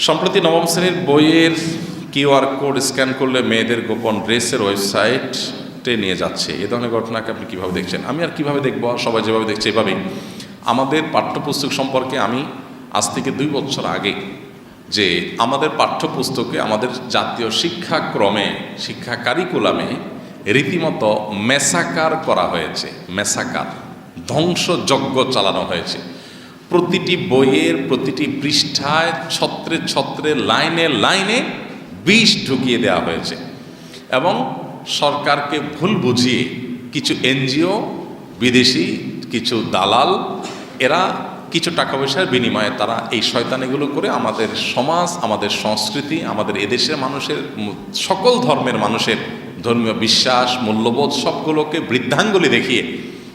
সম্প্রতি নবম শ্রেণির বইয়ের কিউআর কোড স্ক্যান করলে মেয়েদের গোপন ড্রেসের ওয়েবসাইটে নিয়ে যাচ্ছে। এ ধরনের ঘটনাকে আপনি কীভাবে দেখছেন? আমি আর কীভাবে দেখব? সবাই যেভাবে দেখছে এভাবেই। আমাদের পাঠ্যপুস্তক সম্পর্কে আমি আজ থেকে দুই বছর আগে যে আমাদের পাঠ্যপুস্তকে আমাদের জাতীয় শিক্ষাক্রমে, শিক্ষা কারিকুলামে রীতিমতো মেসাকার করা হয়েছে। মেসাকার, ধ্বংসযজ্ঞ চালানো হয়েছে। প্রতিটি বইয়ের প্রতিটি পৃষ্ঠায় ছত্রে ছত্রে, লাইনে লাইনে বিষ ঢুকিয়ে দেওয়া হয়েছে। এবং সরকারকে ভুল বুঝিয়ে কিছু এনজিও, বিদেশি, কিছু দালাল, এরা কিছু টাকা পয়সার বিনিময়ে তারা এই শয়তানিগুলো করে আমাদের সমাজ, আমাদের সংস্কৃতি, আমাদের এদেশের মানুষের, সকল ধর্মের মানুষের ধর্মীয় বিশ্বাস, মূল্যবোধ, সবগুলোকে বৃদ্ধাঙ্গুলি দেখিয়ে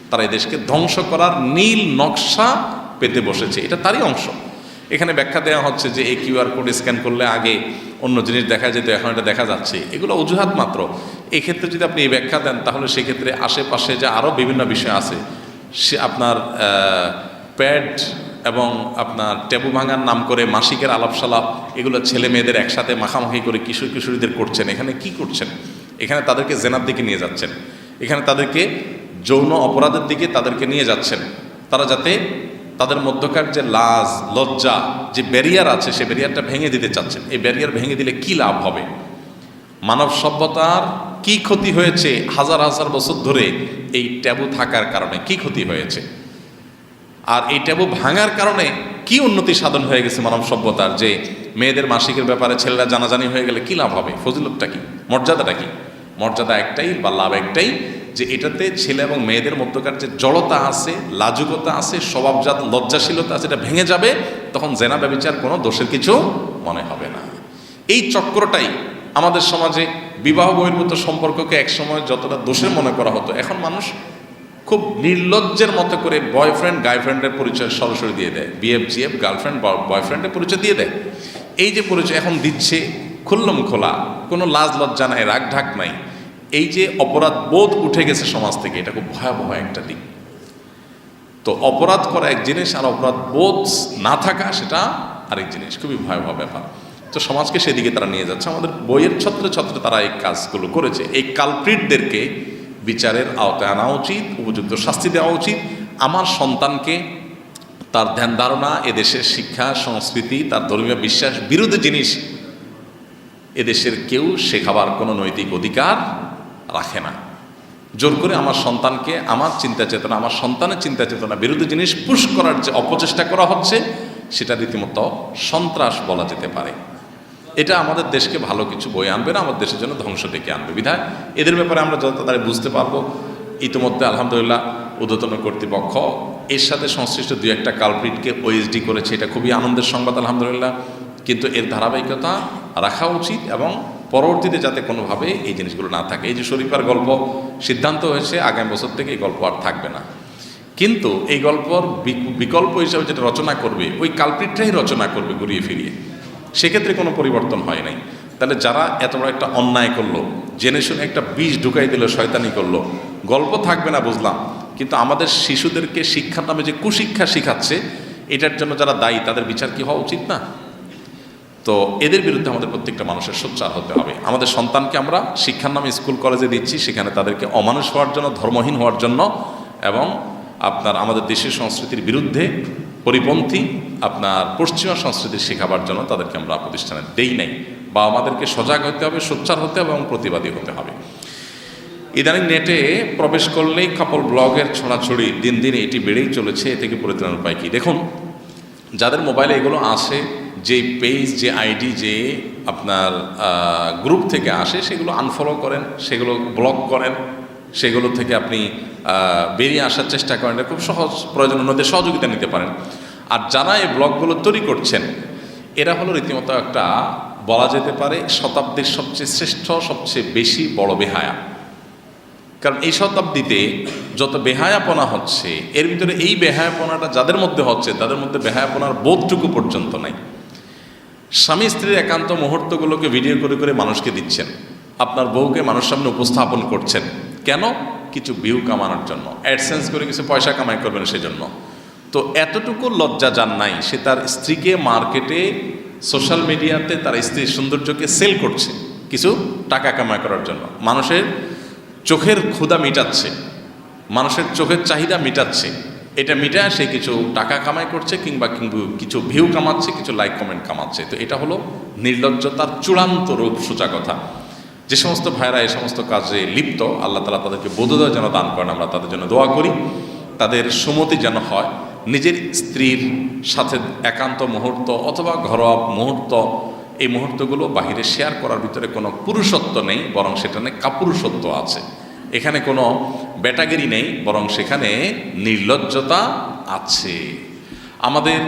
তারা এদেশকে ধ্বংস করার নীল নকশা পেতে বসেছে। এটা তারই অংশ। এখানে ব্যাখ্যা দেওয়া হচ্ছে যে এই কিউআর কোড স্ক্যান করলে আগে অন্য জিনিস দেখা যেত, এখন এটা দেখা যাচ্ছে। এগুলো অজুহাত মাত্র। এক্ষেত্রে যদি আপনি এই ব্যাখ্যা দেন, তাহলে সেক্ষেত্রে আশেপাশে যে আরও বিভিন্ন বিষয় আছে, সে আপনার প্যাড এবং আপনার ট্যাবু ভাঙার নাম করে মাসিকের আলাপসালাপ, এগুলো ছেলে মেয়েদের একসাথে মাখামাখি করে কিশোর কিশোরীদের করছেন। এখানে কি করছেন? এখানে তাদেরকে জেনার দিকে নিয়ে যাচ্ছেন। এখানে তাদেরকে যৌন অপরাধের দিকে তাদেরকে নিয়ে যাচ্ছেন। তারা যাতে তাদের মধ্যকার যে লাজ, লজ্জা, যে ব্যারিয়ার আছে, সে ব্যারিয়ারটা ভেঙে দিতে চাচ্ছেন। এই ব্যারিয়ার ভেঙে দিলে কি লাভ হবে? মানব সভ্যতার কি ক্ষতি হয়েছে হাজার হাজার বছর ধরে? এই ট্যাবু থাকার কারণে কি ক্ষতি হয়েছে? আর এই ট্যাবু ভাঙার কারণে কি উন্নতি সাধন হয়ে গেছে মানব সভ্যতার? যে মেয়েদের মাসিকের ব্যাপারে ছেলেরা জানাজানি হয়ে গেলে কি লাভ হবে? ফজিলতটা কি? মর্যাদাটা কি? মর্যাদা একটাই বা লাভ একটাই? যে এটাতে ছেলে এবং মেয়েদের মধ্যকার যে জড়তা আছে, লাজুকতা আছে, স্বভাবজাত লজ্জাশীলতা আছে, এটা ভেঙে যাবে, তখন জেনা ব্যবচার কোনো দোষের কিছু মনে হবে না। এই চক্রটাই আমাদের সমাজে বিবাহ বহির্ভূত সম্পর্ককে একসময় যতটা দোষের মনে করা হতো, এখন মানুষ খুব নির্লজ্জের মতো করে বয়ফ্রেন্ড গার্লফ্রেন্ডের পরিচয় সরাসরি দিয়ে দেয় বিএফ জিএফ গার্লফ্রেন্ড বয়ফ্রেন্ডের পরিচয় দিয়ে দেয়। এই যে পরিচয় এখন দিচ্ছে খুল্লম খোলা কোনো লাজ লজ্জা নাই রাগ ঢাক নাই। এই যে অপরাধ বোধ উঠে গেছে সমাজ থেকে, এটা খুব ভয়াবহ একটা দিক। তো অপরাধ করা এক জিনিস আর অপরাধ বোধ না থাকা, সেটা আরেক জিনিস। খুবই ভয়াবহ ব্যাপার। তো সমাজকে সেদিকে তারা নিয়ে যাচ্ছে। আমাদের বইয়ের ছত্রে ছত্রে তারা এই কাজগুলো করেছে। এই কালপ্রিটদেরকে বিচারের আওতায় আনা উচিত, উপযুক্ত শাস্তি দেওয়া উচিত। আমার সন্তানকে তার ধ্যান ধারণা, এদেশের শিক্ষা, সংস্কৃতি, তার ধর্মীয় বিশ্বাস বিরোধী জিনিস, এদেশের কেউ শেখাবার কোনো নৈতিক অধিকার রাখে না। জোর করে আমার সন্তানকে, আমার চিন্তা চেতনা আমার সন্তানের চিন্তা চেতনা বিরোধী জিনিস পুশ করার যে অপচেষ্টা করা হচ্ছে, সেটা রীতিমতো সন্ত্রাস বলা যেতে পারে। এটা আমাদের দেশকে ভালো কিছু বই আনবে না, আমাদের দেশের জন্য ধ্বংস ডেকে আনবে। বিধায় এদের ব্যাপারে আমরা যত তাড়াতাড়ি বুঝতে পারব, ইতিমধ্যে আলহামদুলিল্লাহ ঊর্ধ্বতন কর্তৃপক্ষ এর সাথে সংশ্লিষ্ট দুই একটা কালপ্রিটকে ওএসডি করেছে। এটা খুবই আনন্দের সংবাদ, আলহামদুলিল্লাহ। কিন্তু এর ধারাবাহিকতা রাখা উচিত এবং পরবর্তীতে যাতে কোনোভাবে এই জিনিসগুলো না থাকে। এই যে শরীফার গল্প, সিদ্ধান্ত হয়েছে আগামী বছর থেকে এই গল্প আর থাকবে না। কিন্তু এই গল্পর বিক- বিকল্প হিসাবে যেটা রচনা করবে, ওই কালপ্রিটটাই রচনা করবে ঘুরিয়ে ফিরিয়ে। সেক্ষেত্রে কোনো পরিবর্তন হয় নাই। তাহলে যারা এত বড় একটা অন্যায় করল, জেনে শুনে একটা বিষ ঢুকাই দিল, শয়তানি করল, গল্প থাকবে না বুঝলাম। কিন্তু আমাদের শিশুদেরকে শিক্ষার নামে যে কুশিক্ষা শিখাচ্ছে, এটার জন্য যারা দায়ী, তাদের বিচার কি হওয়া উচিত না? তো এদের বিরুদ্ধে আমাদের প্রত্যেকটা মানুষের সোচ্চার হতে হবে। আমাদের সন্তানকে আমরা শিক্ষার নামে স্কুল, কলেজে দিচ্ছি, সেখানে তাদেরকে অমানুষ হওয়ার জন্য, ধর্মহীন হওয়ার জন্য এবং আপনার আমাদের দেশের সংস্কৃতির বিরুদ্ধে পরিপন্থী আপনার পশ্চিমা সংস্কৃতি শেখাবার জন্য তাদেরকে আমরা প্রতিষ্ঠানে দেই নাই। বা আমাদেরকে সজাগ হতে হবে, সোচ্চার হতে হবে এবং প্রতিবাদী হতে হবে। ইদানিং নেটে প্রবেশ করলেই কাপল ব্লগের ছড়াছড়ি দিন দিন এটি বেড়েই চলেছে। এ থেকে পরিত্রাণের উপায় কী? দেখুন, যাদের মোবাইলে এগুলো আসে যে পেজ যে আইডি যে আপনার গ্রুপ থেকে আসে, সেগুলো আনফলো করেন, সেগুলো ব্লক করেন, সেগুলো থেকে আপনি বেরিয়ে আসার চেষ্টা করেন। খুব সহজ প্রয়োজন অন্যদের সহযোগিতা নিতে পারেন। আর যারা এই ব্লগগুলো তৈরি করছেন, এরা হলো রীতিমতো একটা, বলা যেতে পারে, শতাব্দীর সবচেয়ে শ্রেষ্ঠ, সবচেয়ে বেশি বড় বেহায়া। কারণ এই শতাব্দীতে যত বেহায়াপনা হচ্ছে, এর ভিতরে এই বেহায়াপনাটা যাদের মধ্যে হচ্ছে, তাদের মধ্যে বেহায়াপনার বোধটুকু পর্যন্ত নাই। স্বামী স্ত্রীর একান্ত মুহূর্তগুলোকে ভিডিও করে করে মানুষকে দিচ্ছেন। আপনার বউকে মানুষ সামনে উপস্থাপন করছেন। কেন? কিছু ভিউ কামানোর জন্য। অ্যাডসেন্স করে কিছু পয়সা কামাই করবেন সেজন্য। তো এতটুকু লজ্জা যার নাই, সে তার স্ত্রীকে মার্কেটে সোশ্যাল মিডিয়াতে তার স্ত্রীর সৌন্দর্যকে সেল করছে কিছু টাকা কামাই করার জন্য। মানুষের চোখের ক্ষুধা মিটাচ্ছে। মানুষের চোখের চাহিদা মিটাচ্ছে। এটা মিটায় সে কিছু টাকা কামাই করছে কিংবা কিছু ভিউ কামাচ্ছে, কিছু লাইক কমেন্ট কামাচ্ছে। তো এটা হলো নির্লজ্জতার চূড়ান্ত রূপ সোজা কথা যে সমস্ত ভাইরা এই সমস্ত কাজে লিপ্ত, আল্লাহ তালা তাদেরকে বোধোদয় যেন দান করেন, আমরা তাদের জন্য দোয়া করি। তাদের সুমতি যেন হয়, নিজের স্ত্রীর সাথে একান্ত মুহূর্ত অথবা ঘরোয়া মুহূর্ত, এই মুহূর্তগুলো বাহিরে শেয়ার করার ভিতরে কোনো পুরুষত্ব নেই, বরং সেখানে কাপুরুষত্ব আছে। এখানে কোনো ব্যাটাগিরি নেই, বরং সেখানে নির্লজ্জতা আছে। আমাদের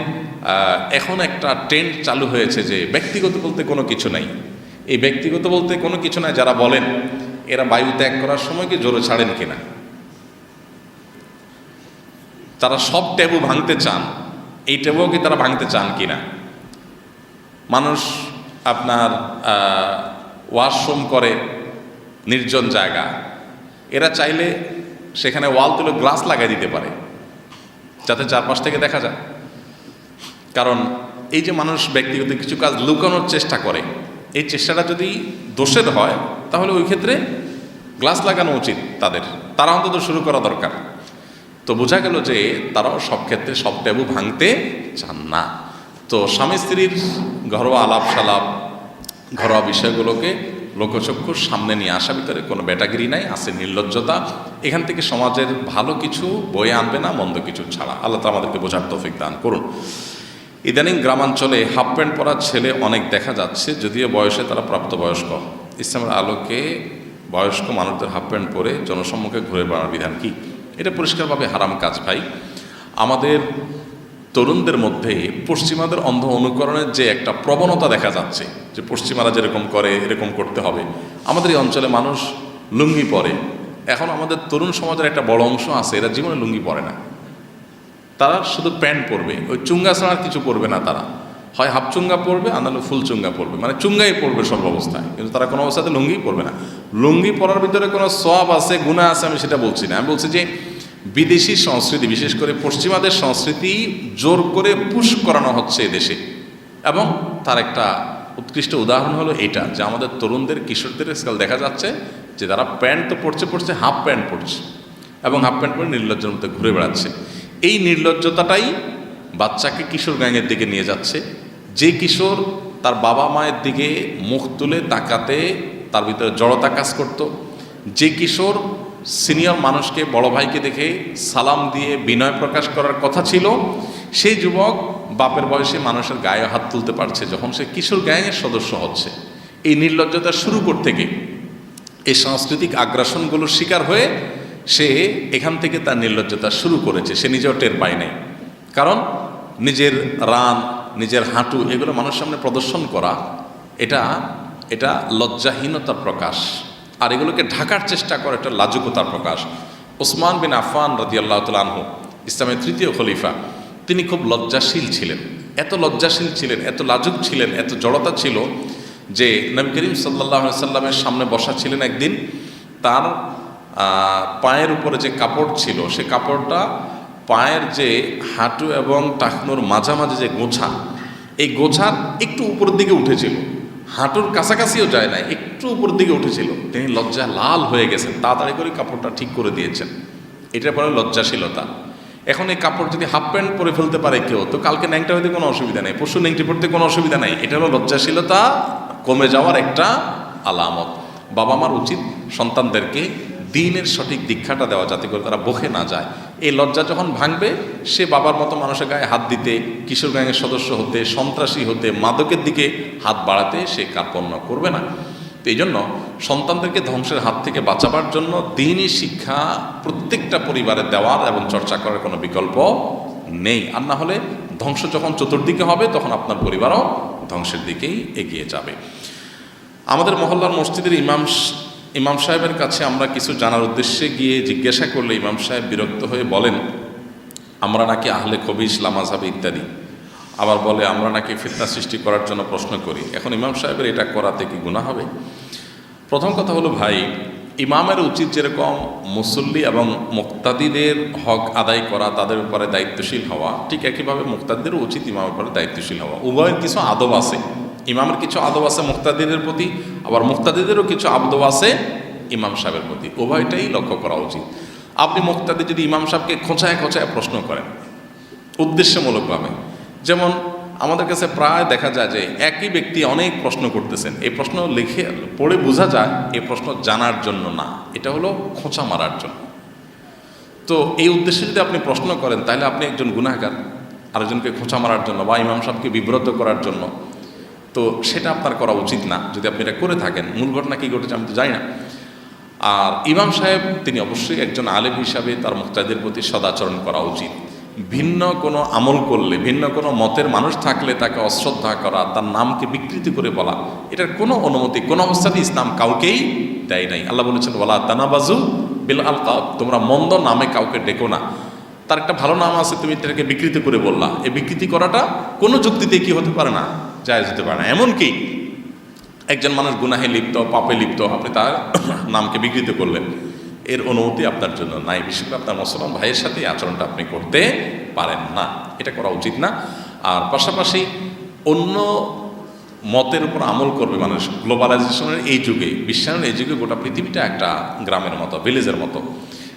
এখন একটা ট্রেন্ড চালু হয়েছে যে ব্যক্তিগত বলতে কোনো কিছু নাই। এই ব্যক্তিগত বলতে কোনো কিছু নাই যারা বলেন এরা বায়ু ত্যাগ করার সময় কি জোরে ছাড়েন কিনা? তারা সব ট্যাবু ভাঙতে চান, এই ট্যাবুও কি তারা ভাঙতে চান কিনা? মানুষ আপনার ওয়াশরুম করে নির্জন জায়গা এরা চাইলে সেখানে ওয়াল তুলে গ্লাস লাগাই দিতে পারে, যাতে চারপাশ থেকে দেখা যায়। কারণ এই যে মানুষ ব্যক্তিগত কিছু কাজ লুকানোর চেষ্টা করে, এই চেষ্টাটা যদি দোষের হয়, তাহলে ওই ক্ষেত্রে গ্লাস লাগানো উচিত তাদের। তারা অন্তত শুরু করা দরকার। তো বোঝা গেল যে তারাও সব ক্ষেত্রে সব ট্যাবু ভাঙতে চান না। তো স্বামী স্ত্রীর ঘরোয়া আলাপ সালাপ ঘরোয়া বিষয়গুলোকে লোকচক্ষুর সামনে নিয়ে আসা ভিতরে কোনো ব্যাটাগিরি নাই, আছে নির্লজ্জতা। এখান থেকে সমাজের ভালো কিছু বয়ে আনবে না, মন্দ কিছু ছাড়া। আল্লাহ আমাদেরকে বোঝার তৌফিক দান করুন। ইদানিং গ্রামাঞ্চলে হাফ প্যান্ট পরা ছেলে অনেক দেখা যাচ্ছে, যদিও বয়সে তারা প্রাপ্তবয়স্ক। ইসলামের আলোকে বয়স্ক মানুষদের হাফ প্যান্ট পরে জনসম্মুখে ঘুরে বেড়ানোর বিধান কি? এটা পরিষ্কারভাবে হারাম কাজ ভাই। আমাদের তরুণদের মধ্যে পশ্চিমাদের অন্ধ অনুকরণের যে একটা প্রবণতা দেখা যাচ্ছে, যে পশ্চিমারা যেরকম করে, এরকম করতে হবে। আমাদের এই অঞ্চলে মানুষ লুঙ্গি পরে। এখন আমাদের তরুণ সমাজের একটা বড় অংশ আছে, এরা জীবনে লুঙ্গি পরে না। তারা শুধু প্যান্ট পরবে, ওই চুঙ্গা ছাড়া আর কিছু পরবে না তারা। হয় হাফ চুঙ্গা পরবে আর নাহলে ফুল চুঙ্গা পরবে। মানে চুঙ্গাই পরবে সব সর্বাবস্থায় কিন্তু তারা কোনো অবস্থাতে লুঙ্গি পরবে না। লুঙ্গি পরার ভিতরে কোনো সব আছে গুণা আছে, আমি সেটা বলছি না। আমি বলছি যে বিদেশি সংস্কৃতি, বিশেষ করে পশ্চিমাদের সংস্কৃতি জোর করে পুশ করানো হচ্ছে দেশে। এবং তার একটা উৎকৃষ্ট উদাহরণ হলো এটা, যে আমাদের তরুণদের, কিশোরদের আজকাল দেখা যাচ্ছে যে তারা প্যান্ট তো পড়ছে পড়ছে হাফ প্যান্ট পড়ছে এবং হাফ প্যান্ট পরে নির্লজ্জের মধ্যে ঘুরে বেড়াচ্ছে। এই নির্লজ্জতাটাই বাচ্চাকে কিশোর গ্যাংয়ের দিকে নিয়ে যাচ্ছে। যে কিশোর তার বাবা মায়ের দিকে মুখ তুলে তাকাতে তার ভিতরে জড়তা কাজ করত। যে কিশোর সিনিয়র মানুষকে, বড় ভাইকে দেখে সালাম দিয়ে বিনয় প্রকাশ করার কথা ছিল। সেই যুবক বাপের বয়সে মানুষের গায়ে হাত তুলতে পারছে, যখন সে কিশোর গ্যাংয়ের সদস্য হচ্ছে। এই নির্লজ্জতা শুরু করতে গিয়ে এই সাংস্কৃতিক আগ্রাসনগুলোর শিকার হয়ে সে এখান থেকে তার নির্লজ্জতা শুরু করেছে। সে নিজেও টের পায় নাই। কারণ নিজের রান, নিজের হাঁটু, এগুলো মানুষের সামনে প্রদর্শন করা, এটা এটা লজ্জাহীনতার প্রকাশ। আর এগুলোকে ঢাকার চেষ্টা করা একটা লাজুকতার প্রকাশ। ওসমান বিন আফান রাজি আল্লাহ তালহু ইসলামের তৃতীয় খলিফা, তিনি খুব লজ্জাশীল ছিলেন। এত লজ্জাশীল ছিলেন, এত লাজুক ছিলেন, এত জড়তা ছিল যে নবী করিম সাল্লাহ সাল্লামের সামনে বসা ছিলেন একদিন। তার পায়ের উপরে যে কাপড় ছিল, সে কাপড়টা পায়ের যে হাঁটু এবং টাকনুর মাঝামাঝি যে গোছা, এই গোছার একটু উপরের দিকে উঠেছিল। হাঁটুর কাছাকাছিও যায় না একটু উপর দিকে উঠেছিল। তিনি লজ্জা লাল হয়ে গেছেন, তাড়াতাড়ি করে কাপড়টা ঠিক করে দিয়েছেন। এটার পরে লজ্জাশীলতা। এখন এই কাপড় যদি হাফ প্যান্ট পরে ফেলতে পারে কেউ, তো কালকে ন্যাংটা হইতে কোনো অসুবিধা নেই, পরশু ন্যাংটি পড়তে কোনো অসুবিধা নেই। এটা হলো লজ্জাশীলতা, কমে যাওয়ার একটা আলামত। বাবা মার উচিত সন্তানদেরকে দিনের সঠিক দীক্ষাটা দেওয়া, যাতে করে তারা বসে না যায়। এই লজ্জা যখন ভাঙবে, সে বাবার মতো মানুষের গায়ে হাত দিতে, কিশোর গ্যাংয়ের সদস্য হতে, সন্ত্রাসী হতে, মাদকের দিকে হাত বাড়াতে সে কার্পণ্য করবে না। তো এই জন্য সন্তানদেরকে ধ্বংসের হাত থেকে বাঁচাবার জন্য দিনই শিক্ষা প্রত্যেকটা পরিবারে দেওয়ার এবং চর্চা করার কোনো বিকল্প নেই। আর না হলে ধ্বংস যখন চতুর্দিকে হবে, তখন আপনার পরিবারও ধ্বংসের দিকেই এগিয়ে যাবে। আমাদের মহল্লার মসজিদের ইমাম ইমাম সাহেবের কাছে আমরা কিছু জানার উদ্দেশ্যে গিয়ে জিজ্ঞাসা করলে ইমাম সাহেব বিরক্ত হয়ে বলেন, আমরা নাকি আহলে কবি, ইসলাম আজহাবে ইত্যাদি। আবার বলে, আমরা নাকি ফিতনা সৃষ্টি করার জন্য প্রশ্ন করি। এখন ইমাম সাহেবের এটা করাতে কি গুণা হবে? প্রথম কথা হলো, ভাই, ইমামের উচিত যেরকম মুসল্লি এবং মুক্তাদিদের হক আদায় করা তাদের উপরে দায়িত্বশীল হওয়া, ঠিক একইভাবে মুক্তাদিদেরও উচিত ইমামের উপরে দায়িত্বশীল হওয়া। উভয়ের কিছু আদব আছে। ইমামের কিছু আদব আছে মুক্তাদিদের প্রতি, আবার মুক্তাদিদেরও কিছু আদব আছে ইমাম সাহেবের প্রতি। উভয়টাই লক্ষ্য করা উচিত। আপনি মুক্তাদি যদি ইমাম সাহেবকে খোঁচায় খোঁচায় প্রশ্ন করেন, উদ্দেশ্যমূলকভাবে, যেমন আমাদের কাছে প্রায় দেখা যায় যে একই ব্যক্তি অনেক প্রশ্ন করতেছেন, এই প্রশ্ন লিখে পড়ে বোঝা যায় এই প্রশ্ন জানার জন্য না, এটা হলো খোঁচা মারার জন্য। তো এই উদ্দেশ্যে যদি আপনি প্রশ্ন করেন, তাহলে আপনি একজন গুণাগার আরেকজনকে খোঁচা মারার জন্য বা ইমাম সাহেবকে বিব্রত করার জন্য। তো সেটা আপনার করা উচিত না, যদি আপনি এটা করে থাকেন। মূল ঘটনা কী ঘটেছে আমি তো জানি না। আর ইমাম সাহেব, তিনি অবশ্যই একজন আলেম হিসাবে তার মুক্তাদের প্রতি সদাচরণ করা উচিত। ভিন্ন কোনো আমল করলে, ভিন্ন কোনো মতের মানুষ থাকলে তাকে অশ্রদ্ধা করা, তার নামকে বিকৃতি করে বলা, এটার কোনো অনুমতি, কোনো অবস্থাতে ইসলাম কাউকেই দেয় নাই। আল্লাহ বলেছেন বলা তানাবাজু বিল আলকাব তোমরা মন্দ নামে কাউকে ডেকো না। তার একটা ভালো নাম আছে, তুমি এটাকে বিকৃতি করে বললা। এই বিকৃতি করাটা কোনো যুক্তিতে কি হতে পারে না। জায়জ হতে পারে না। এমনকি একজন মানুষ গুনাহে লিপ্ত, পাপে লিপ্ত, আপনি তার নামকে বিকৃত করলেন, এর অনুমতি আপনার জন্য নাই। বিশেষ করে আপনার মুসলমান ভাইয়ের সাথে আচরণটা আপনি করতে পারেন না। এটা করা উচিত না। আর পাশাপাশি অন্য মতের উপর আমল করবে মানুষ। গ্লোবালাইজেশনের এই যুগে বিশ্বায়নের এই যুগে গোটা পৃথিবীটা একটা গ্রামের মতো ভিলেজের মতো।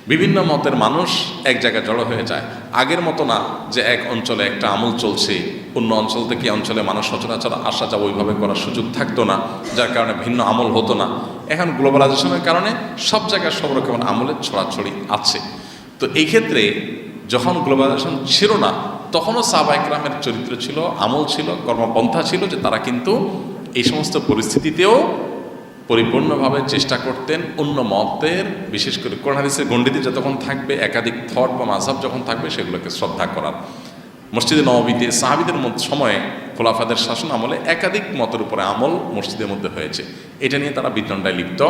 বিভিন্ন মতের মানুষ এক জায়গায় জড়ো হয়ে যায়। আগের মতো না যে এক অঞ্চলে একটা আমল চলছে, অন্য অঞ্চল থেকে অঞ্চলে মানুষ সচরাচর আসা যাওয়া ওইভাবে করার সুযোগ থাকতো না, যার কারণে ভিন্ন আমল হতো না। এখন গ্লোবালাইজেশনের কারণে সব জায়গায় সব রকমের আমলের ছড়াছড়ি আছে। তো এই ক্ষেত্রে যখন গ্লোবালাইজেশন ছিল না, তখনও সাহবাইকরামের চরিত্র ছিল, আমল ছিল, কর্মপন্থা ছিল যে তারা কিন্তু এই সমস্ত পরিস্থিতিতেও পরিপূর্ণভাবে চেষ্টা করতেন অন্য মতের, বিশেষ করে কোরআন হাদিসের গণ্ডিতে যতক্ষণ থাকবে, একাধিক থট বা মাঝাব যখন থাকবে, সেগুলোকে শ্রদ্ধা করার। মসজিদে নবীতে সাহাবিদের সময়ে খোলাফাদের শাসন আমলে একাধিক মতের উপরে আমল মসজিদের মধ্যে হয়েছে। এটা নিয়ে তারা বিতণ্ডায় লিপ্ত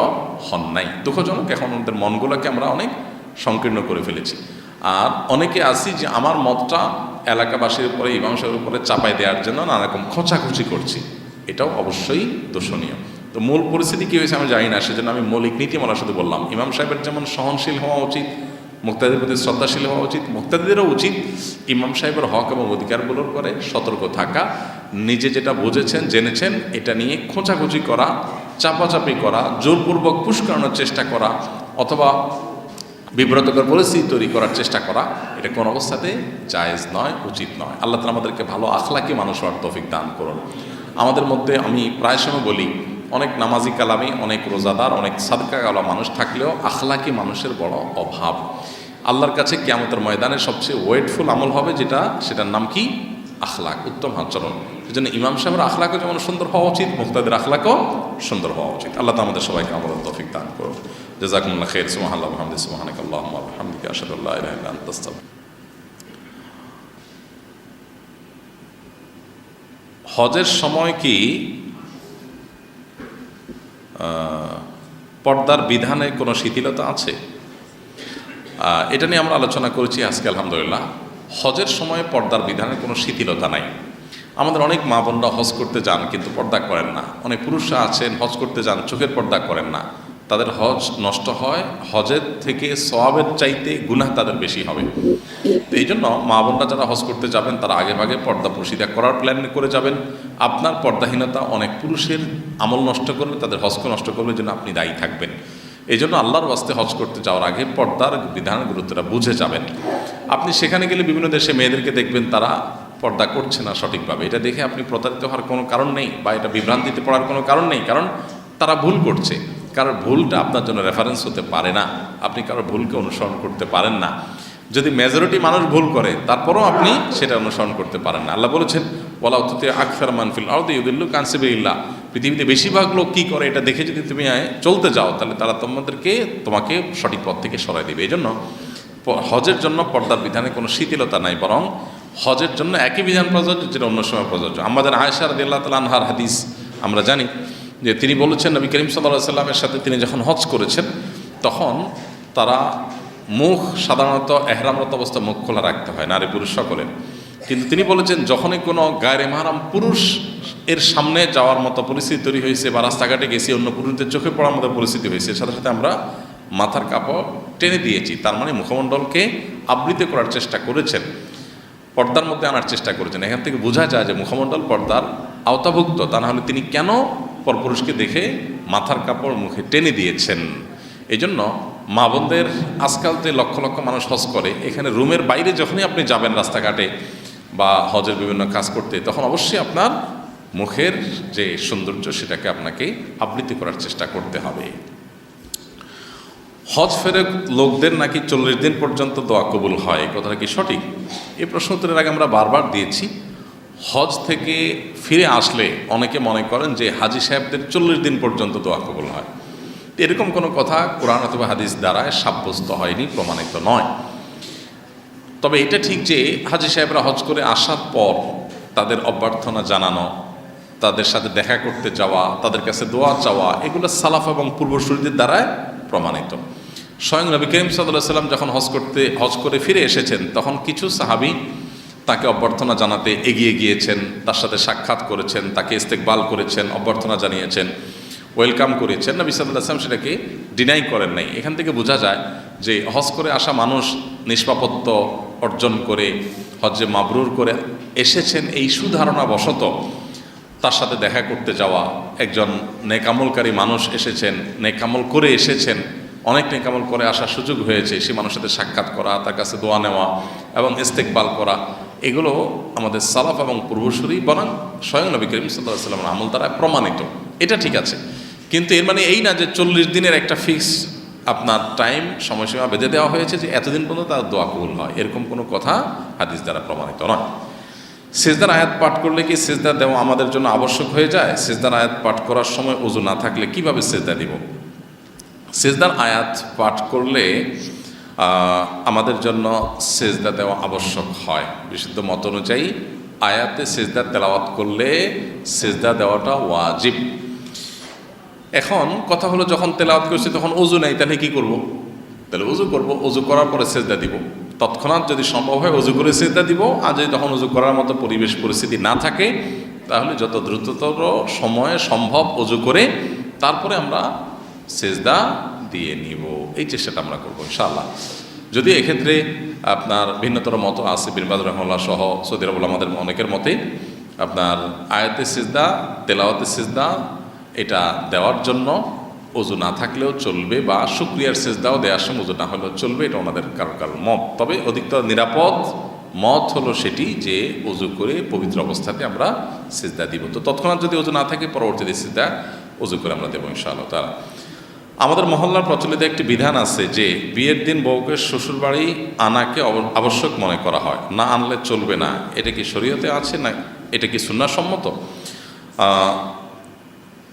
হন নাই। দুঃখজনক এখন আমাদের মনগুলোকে আমরা অনেক সংকীর্ণ করে ফেলেছি। আর অনেকে আসি যে আমার মতটা এলাকাবাসীর উপরে, ইমাম সাহেবের উপরে চাপাই দেওয়ার জন্য নানারকম খোঁচাখুচি করছি। এটাও অবশ্যই দোষণীয়। তো মূল পরিস্থিতি কী হয়েছে আমি জানি না, সেজন্য আমি মৌলিক নীতিমালা শুধু বললাম। ইমাম সাহেবের যেমন সহনশীল হওয়া উচিত, মুক্তাদের প্রতি শ্রদ্ধাশীল হওয়া উচিত, মুক্তাদিদেরও উচিত ইমাম সাহেবের হক এবং অধিকারগুলোর করে সতর্ক থাকা, নিজে যেটা বুঝেছেন, জেনেছেন, এটা নিয়ে খোঁচাখুচি করা, চাপাচাপি করা, জোরপূর্বক পুশ চেষ্টা করা, অথবা বিব্রতকর পরিস্থিতি তৈরি করার চেষ্টা করা, এটা কোন অবস্থাতে জায়েজ নয়, উচিত নয়। আল্লাহ তালা আমাদেরকে ভালো আখলাকি মানুষ হওয়ার তৌফিক দান করুন। আমাদের মধ্যে আমি প্রায় সময় বলি অনেক নামাজি কালামি, অনেক রোজাদার, অনেক সাদকা গালা মানুষ থাকলেও আখলাকি মানুষের বড় অভাব। আল্লাহর কাছে কিয়ামতের ময়দানে সবচেয়ে ওয়েটফুল আমল হবে যেটা, সেটার নাম কি? আখলাক, উত্তম আচরণ। এই জন্য ইমাম সাহেবের আখলাকও যেমন সুন্দর হওয়া উচিত, মুক্তাদের আখলাকও সুন্দর হওয়া উচিত। আল্লাহ তো আমাদের সবাইকে আমল তৌফিক দান করুন। জাজাকুমুল্লাহ খের সুমাহাল্লাহ আল্লাহ হজের সময় কি পর্দার বিধানে কোনো শিথিলতা আছে? এটা নিয়ে আমরা আলোচনা করেছি আজকে, আলহামদুলিল্লাহ। হজের সময় পর্দার বিধানে কোনো শিথিলতা নাই। আমাদের অনেক মা বোনরা হজ করতে যান, কিন্তু পর্দা করেন না। অনেক পুরুষরা আছেন, হজ করতে যান, চোখের পর্দা করেন না। তাদের হজ নষ্ট হয়, হজের থেকে সওয়াবের চাইতে গুনাহ তাদের বেশি হবে। তো এই জন্য মা বোনরা যারা হজ করতে যাবেন, তারা আগে ভাগে পর্দা প্রসিদা করার প্ল্যান করে যাবেন। আপনার পর্দাহীনতা অনেক পুরুষের আমল নষ্ট করবে, তাদের হজকে নষ্ট করবে জন্য আপনি দায়ী থাকবেন। এই জন্য আল্লাহর বাস্তে হজ করতে যাওয়ার আগে পর্দার বিধান গুরুত্বটা বুঝে যাবেন। আপনি সেখানে গেলে বিভিন্ন দেশে মেয়েদেরকে দেখবেন, তারা পর্দা করছে না সঠিকভাবে। এটা দেখে আপনি প্রতারিত হওয়ার কোনো কারণ নেই, বা এটা বিভ্রান্তিতে পড়ার কোনো কারণ নেই, কারণ তারা ভুল করছে। কারোর ভুলটা আপনার জন্য রেফারেন্স হতে পারে না, আপনি কারোর ভুলকে অনুসরণ করতে পারেন না। যদি মেজরিটি মানুষ ভুল করে, তারপরেও আপনি সেটা অনুসরণ করতে পারেন না। আল্লাহ বলেছেন বলা অত্যতে আকসার মানফিল আউদ্দি ইউদুল্লু কানসিবে ইল্লা পৃথিবীতে বেশিরভাগ লোক কী করে, এটা দেখে যদি তুমি চলতে যাও, তাহলে তারা তোমাদেরকে, তোমাকে সঠিক পথ থেকে সরাই দেবে। এই জন্য হজের জন্য পর্দার বিধানে কোনো শিথিলতা নাই, বরং হজের জন্য একই বিধান প্রযোজ্য, যেটা অন্য সময় প্রযোজ্য। আমাদের আয়সা রাদিল্লাহ তাল আনহার হাদিস, আমরা জানি যে তিনি বলেছেন, নবী করিম সাল্লাহ সাল্লামের সাথে তিনি যখন হজ করেছেন, তখন তারা মুখ সাধারণত এহরামরত অবস্থা মুখ খোলা রাখতে হয়, নারী পুরুষ সকলে কিন্তু তিনি বলেছেন, যখনই কোনো গায়ের মাহারাম পুরুষ এর সামনে যাওয়ার মতো পরিস্থিতি তৈরি হয়েছে বা রাস্তাঘাটে গেছি, অন্য পুরুষদের চোখে পড়ার মতো পরিস্থিতি হয়েছে সাথে সাথে আমরা মাথার কাপড় টেনে দিয়েছি। তার মানে মুখমণ্ডলকে আবৃত করার চেষ্টা করেছেন, পর্দার মধ্যে আনার চেষ্টা করেছেন। এখান থেকে বোঝা যায় যে মুখমণ্ডল পর্দার আওতাভুক্ত। তা না হলে তিনি কেন পরপুরুষকে দেখে মাথার কাপড় মুখে টেনে দিয়েছেন। এই জন্য মা বোনদের আজকাল যে লক্ষ লক্ষ মানুষ হজ করে। এখানে রুমের বাইরে যখনই আপনি যাবেন রাস্তাঘাটে বা হজের বিভিন্ন কাজ করতে, তখন অবশ্যই আপনার মুখের যে সৌন্দর্য সেটাকে আপনাকে আবৃত্তি করার চেষ্টা করতে হবে। হজ ফেরে লোকদের নাকি চল্লিশ দিন পর্যন্ত দোয়া কবুল হয়? কথাটা কি সঠিক? এই প্রশ্ন উত্তরের আগে আমরা বারবার দিয়েছি। হজ থেকে ফিরে আসলে অনেকে মনে করেন যে হাজি সাহেবদের চল্লিশ দিন পর্যন্ত দোয়া কবুল হয়। এরকম কোনো কথা কোরআন অথবা হাদিস দ্বারা সাব্যস্ত হয়নি, প্রমাণিত নয়। তবে এটা ঠিক যে হাজি সাহেবরা হজ করে আসার পর তাদের অভ্যর্থনা জানানো, তাদের সাথে দেখা করতে যাওয়া, তাদের কাছে দোয়া চাওয়া, এগুলো সালাফ এবং পূর্বসূরীদের দ্বারাই প্রমাণিত। স্বয়ং নবী করিম সাল্লাহ সাল্লাম যখন হজ করতে, হজ করে ফিরে এসেছেন, তখন কিছু সাহাবি তাকে অভ্যর্থনা জানাতে এগিয়ে গিয়েছেন, তার সাথে সাক্ষাৎ করেছেন, তাকে ইস্তেকবাল করেছেন, অভ্যর্থনা জানিয়েছেন, ওয়েলকাম করেছেন নবী সাল্লাহ আসলাম সেটাকে ডিনাই করেন নাই। এখান থেকে বোঝা যায় যে হজ করে আসা মানুষ নিষ্পাপত্য অর্জন করে, হজ্জে মাবরুর করে এসেছেন এই সুধারণা বশত তার সাথে দেখা করতে যাওয়া একজন নেকামলকারী মানুষ এসেছেন, নেকামল করে এসেছেন, অনেক নেকামল করে আসার সুযোগ হয়েছে, সে মানুষের সাথে সাক্ষাৎ করা, তার কাছে দোয়া নেওয়া এবং ইস্তেকবাল করা। এগুলো আমাদের সালাফ এবং পূর্বসূরি বনাম স্বয়ং নবী করিম সাল্লাহ আমল দ্বারা প্রমাণিত। এটা ঠিক আছে। কিন্তু এর মানে এই না যে চল্লিশ দিনের একটা ফিক্স আপনার টাইম সময়সীমা বেঁধে দেওয়া হয়েছে যে এতদিন পর্যন্ত তার দোয়া কবুল হয়। এরকম কোনো কথা হাদিস দ্বারা প্রমাণিত নয়। সেজদার আয়াত পাঠ করলে কি সেজদা দেওয়া আমাদের জন্য আবশ্যক হয়ে যায়? সেজদার আয়াত পাঠ করার সময় উজু না থাকলে কীভাবে সেজদা দিব? সেজদার আয়াত পাঠ করলে আমাদের জন্য সেজদা দেওয়া আবশ্যক হয়। বিশুদ্ধ মত অনুযায়ী আয়াতে সেজদা তেলাওয়াত করলে সেজদা দেওয়াটা ওয়াজিব। এখন কথা হলো, যখন তেলাওয়াত করছি তখন উজু নেই, তাহলে কি করব? তাহলে উজু করব। উজু করার পরে সেজদা দিব। তৎক্ষণাৎ যদি সম্ভব হয় উজু করে সেজদা দিব। আর যদি তখন উজু করার মতো পরিবেশ পরিস্থিতি না থাকে, তাহলে যত দ্রুততর সময়ে সম্ভব উজু করে তারপরে আমরা সেজদা দিয়ে নিব, এই চেষ্টাটা আমরা করব, ইনশাআল্লাহ। যদি এক্ষেত্রে আপনার ভিন্নতর মত আছে বিনবাদ রহমাল্লাহ সহ সৌদি আরবুল আমাদের অনেকের মতে, আপনার আয়াতে সিজদা তেলাওয়াতে সিজদা, এটা দেওয়ার জন্য অজু না থাকলেও চলবে বা শুক্রিয়ার সেজদাও দেওয়ার সময় অজু না হলেও চলবে, এটা ওনাদের কারও কারও মত। তবে অধিকতর নিরাপদ মত হলো সেটি যে অজু করে পবিত্র অবস্থাতে আমরা সেজদা দিব। তো তৎক্ষণাৎ যদি অজু না থাকে, পরবর্তীতে সেজদা অজু করে আমরা দেবো, ইনশাআল্লাহ তারা আমাদের মহল্লার প্রচলিত একটি বিধান আছে যে, বিয়ের দিন বউকে শ্বশুরবাড়ি আনাকে অব- আবশ্যক মনে করা হয়। না আনলে চলবে না। এটা কি শরীয়তে আছে না এটা কি সুন্নাসম্মত?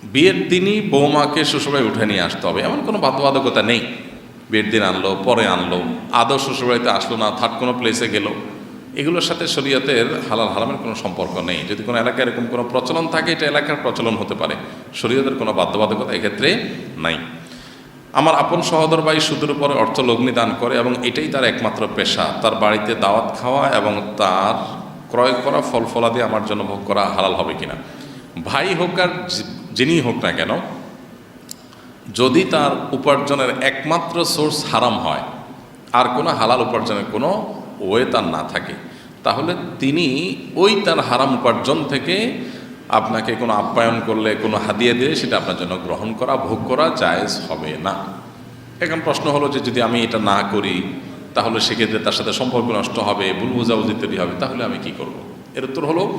বিয়ের দিনই বৌমাকে শ্বশুরবাড়ি উঠে নিয়ে আসতে হবে। এমন কোনো বাধ্যবাধকতা নেই। বিয়ের দিন আনলো, পরে আনলো, আদৌ শ্বশুরবাড়িতে আসলো না, থার্ড কোনো প্লেসে গেল। এগুলোর সাথে শরীয়তের হালাল হারামের কোনো সম্পর্ক নেই। যদি কোনো এলাকায় এরকম কোনো প্রচলন থাকে, এটা এলাকার প্রচলন হতে পারে। শরীয়তের কোনো বাধ্যবাধকতা এক্ষেত্রে নাই। আমার আপন সহোদর ভাই সুদের উপরে অর্থ লগ্নি দান করে এবং এটাই তার একমাত্র পেশা। তার বাড়িতে দাওয়াত খাওয়া এবং তার ক্রয় করা ফল ফলাদি আমার জন্য ভোগ করা হালাল হবে কিনা। ভাই হোক আর যিনি হোক না কেন, যদি তার উপার্জনের একমাত্র সোর্স হারাম হয়, আর কোনো হালাল উপার্জনের কোনো ওয়ে তার না থাকে, তাহলে তিনি ওই তার হারাম উপার্জন থেকে আপনাকে কোনো আপ্যায়ন করলে, কোনো হাদিয়া দিলে সেটা আপনার জন্য গ্রহণ করা, ভোগ করা জায়েজ হবে না। এখন প্রশ্ন হলো যে যদি আমি এটা না করি, তাহলে সেক্ষেত্রে তার সাথে সম্পর্ক নষ্ট হবে, ভুল বোঝাবুঝি তৈরি হবে, তাহলে আমি কি করব। এর উত্তর হলো,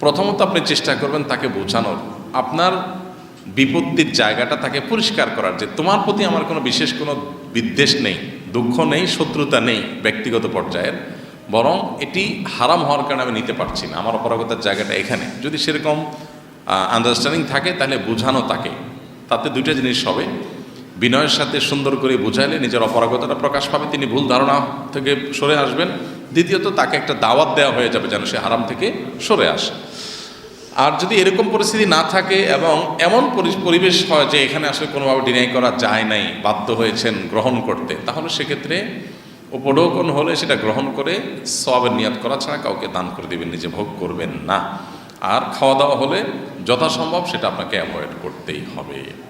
প্রথমত আপনি চেষ্টা করবেন তাকে বোঝানোর। আপনার বিপত্তির জায়গাটা তাকে পরিষ্কার করার, যে তোমার প্রতি আমার কোনো বিশেষ কোনো বিদ্বেষ নেই, দুঃখ নেই, শত্রুতা নেই ব্যক্তিগত পর্যায়ের। বরং এটি হারাম হওয়ার কারণে আমি নিতে পারছি না। আমার অপরাগতার জায়গাটা এখানে। যদি সেরকম আন্ডারস্ট্যান্ডিং থাকে, তাহলে বোঝানো তাকে। তাতে দুইটা জিনিস হবে। বিনয়ের সাথে সুন্দর করে বুঝাইলে নিজের অপরাগতাটা প্রকাশ পাবে, তিনি ভুল ধারণা থেকে সরে আসবেন। দ্বিতীয়ত, তাকে একটা দাওয়াত দেওয়া হয়ে যাবে যেন সে হারাম থেকে সরে আসে। আর যদি এরকম পরিস্থিতি না থাকে এবং এমন পরি- পরিবেশ হয় যে এখানে আসলে কোনোভাবে ডিনাই করা যায় নাই, বাধ্য হয়েছেন গ্রহণ করতে, তাহলে সেক্ষেত্রে উপঢৌকন হলে সেটা গ্রহণ করে সবের নিয়াত করা ছাড়া কাউকে দান করে দেবেন, নিজে ভোগ করবেন না। আর খাওয়া দাওয়া হলে যথাসম্ভব সেটা আপনাকে অ্যাভয়েড করতেই হবে।